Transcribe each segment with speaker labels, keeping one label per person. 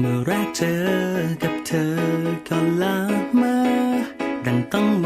Speaker 1: เมื่อแรกเจอกับเธอก็ลามาดังต้อง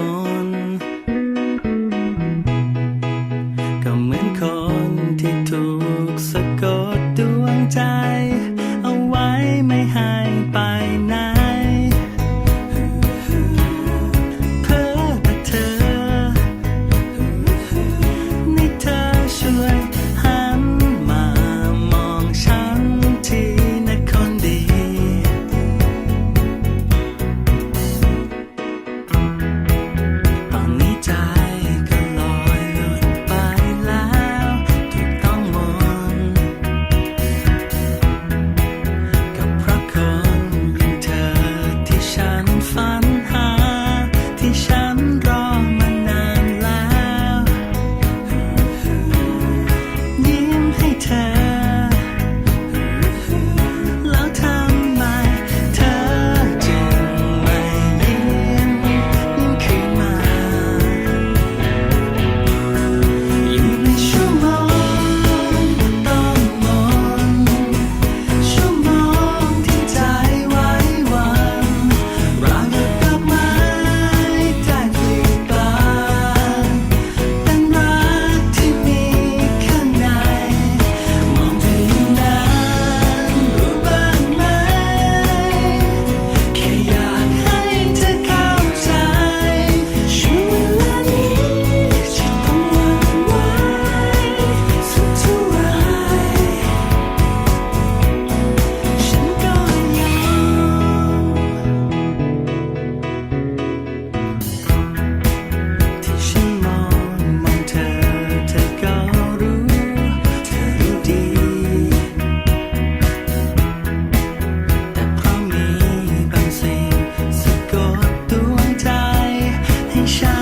Speaker 1: shine.